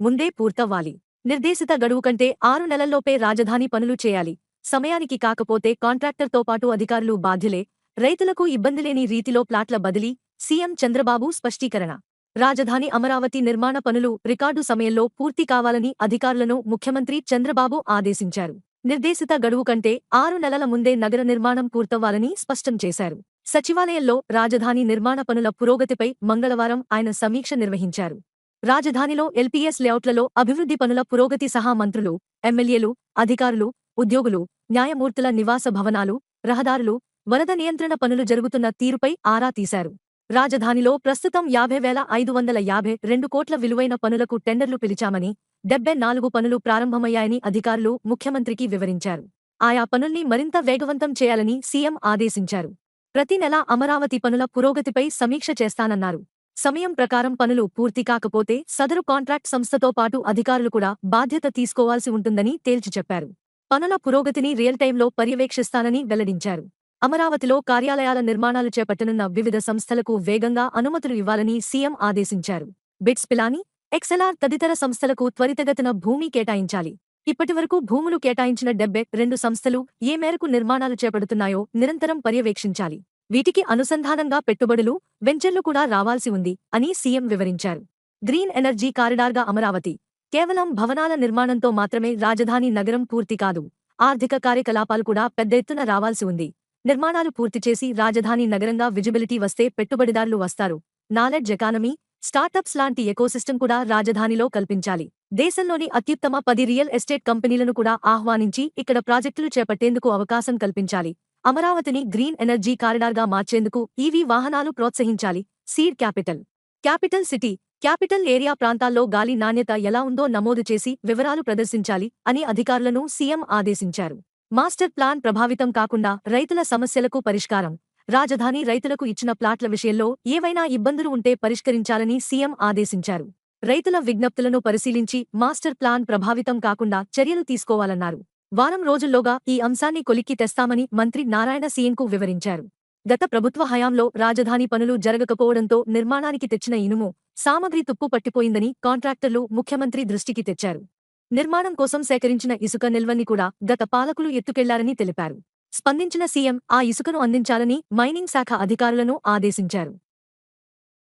ముందే పూర్తవ్వాలి. నిర్దేశిత గడువు కంటే ఆరు నెలల్లోపే రాజధాని పనులు చేయాలి. సమయానికి కాకపోతే కాంట్రాక్టర్తో పాటు అధికారులు బాధ్యులే. రైతులకు ఇబ్బందిలేని రీతిలో ప్లాట్ల బదిలీ సీఎం చంద్రబాబు స్పష్టీకరణ. రాజధాని అమరావతి నిర్మాణ పనులు రికార్డు సమయంలో పూర్తి కావాలని అధికారులను ముఖ్యమంత్రి చంద్రబాబు ఆదేశించారు. నిర్దేశిత గడువు కంటే ఆరు నెలల ముందే నగర నిర్మాణం పూర్తవ్వాలని స్పష్టం చేశారు. సచివాలయంలో రాజధాని నిర్మాణ పనుల పురోగతిపై మంగళవారం ఆయన సమీక్ష నిర్వహించారు. రాజధానిలో ఎల్పీఎస్ లేఅవుట్లలో అభివృద్ధి పనుల పురోగతి సహా మంత్రులు ఎమ్మెల్యేలు అధికారులు ఉద్యోగులు న్యాయమూర్తుల నివాస భవనాలు రహదారులు వరద నియంత్రణ పనులు జరుగుతున్న తీరుపై ఆరా తీశారు. రాజధానిలో ప్రస్తుతం యాభై వేల ఐదు వందల యాభై రెండు కోట్ల విలువైన పనులకు టెండర్లు పిలిచామని డెబ్బై నాలుగు పనులు ప్రారంభమయ్యాయని అధికారులు ముఖ్యమంత్రికి వివరించారు. ఆయా పనుల్ని మరింత వేగవంతం చేయాలని సీఎం ఆదేశించారు. ప్రతి నెలా అమరావతి పనుల పురోగతిపై సమీక్ష చేస్తానన్నారు. సమయం ప్రకారం పనులు పూర్తి కాకపోతే సదరు కాంట్రాక్ట్ సంస్థతో పాటు అధికారులు కూడా బాధ్యత తీసుకోవాల్సి ఉంటుందని తేల్చి చెప్పారు. పనుల పురోగతిని రియల్ టైంలో పర్యవేక్షిస్తానని వెల్లడించారు. అమరావతిలో కార్యాలయాల నిర్మాణాలు చేపట్టనున్న వివిధ సంస్థలకు వేగంగా అనుమతులు ఇవ్వాలని సీఎం ఆదేశించారు. బిట్స్ పిలాని ఎక్సెలార్ తదితర సంస్థలకు త్వరితగతిన భూమి కేటాయించాలి. ఇప్పటివరకు భూములు కేటాయించిన డెబ్బై రెండు సంస్థలు ఏ మేరకు నిర్మాణాలు చేపడుతున్నాయో నిరంతరం పర్యవేక్షించాలి. వీటికి అనుసంధానంగా పెట్టుబడులు వెంచర్లు కూడా రావాల్సి ఉంది అని సీఎం వివరించారు. గ్రీన్ ఎనర్జీ కారిడార్గా అమరావతి కేవలం భవనాల నిర్మాణంతో మాత్రమే రాజధాని నగరం పూర్తి కాదు ఆర్థిక కార్యకలాపాలు కూడా పెద్ద ఎత్తున రావాల్సి ఉంది. నిర్మాణాలు పూర్తి చేసి రాజధాని నగరంగా విజిబిలిటీ వస్తే పెట్టుబడిదారులు వస్తారు. నాలెడ్జ్ ఎకానమీ స్టార్టప్స్ లాంటి ఎకోసిస్టమ్ కూడా రాజధానిలో కల్పించాలి. దేశంలోని అత్యుత్తమ పది రియల్ ఎస్టేట్ కంపెనీలను కూడా ఆహ్వానించి ఇక్కడ ప్రాజెక్టులు చేపట్టేందుకు అవకాశం కల్పించాలి. అమరావతిని గ్రీన్ ఎనర్జీ కారిడార్గా మార్చేందుకు ఈవీ వాహనాలు ప్రోత్సహించాలి. Seed capital. Capital city. Capital area ప్రాంతాల్లో గాలి నాణ్యత ఎలా ఉందో నమోదు చేసి వివరాలు ప్రదర్శించాలి అని అధికారులను సీఎం ఆదేశించారు. మాస్టర్ ప్లాన్ ప్రభావితం కాకుండా రైతుల సమస్యలకు పరిష్కారం. రాజధాని రైతులకు ఇచ్చిన ప్లాట్ల విషయంలో ఏవైనా ఇబ్బందులు ఉంటే పరిష్కరించాలని సీఎం ఆదేశించారు. రైతుల విజ్ఞప్తులను పరిశీలించి మాస్టర్ ప్లాన్ ప్రభావితం కాకుండా చర్యలు తీసుకోవాలన్నారు. వారం రోజుల్లోగా ఈ అంశాన్ని కొలిక్కి తెస్తామని మంత్రి నారాయణ సీఎంకు వివరించారు. గత ప్రభుత్వ హయాంలో రాజధాని పనులు జరగకపోవడంతో నిర్మాణానికి తెచ్చిన ఇనుము సామగ్రి తుప్పు పట్టిపోయిందని కాంట్రాక్టర్లు ముఖ్యమంత్రి దృష్టికి తెచ్చారు. నిర్మాణం కోసం సేకరించిన ఇసుక నిల్వని కూడా గత పాలకులు ఎత్తుకెళ్ళారని తెలిపారు. స్పందించిన సీఎం ఆ ఇసుకను అందించాలని మైనింగ్ శాఖ అధికారులను ఆదేశించారు.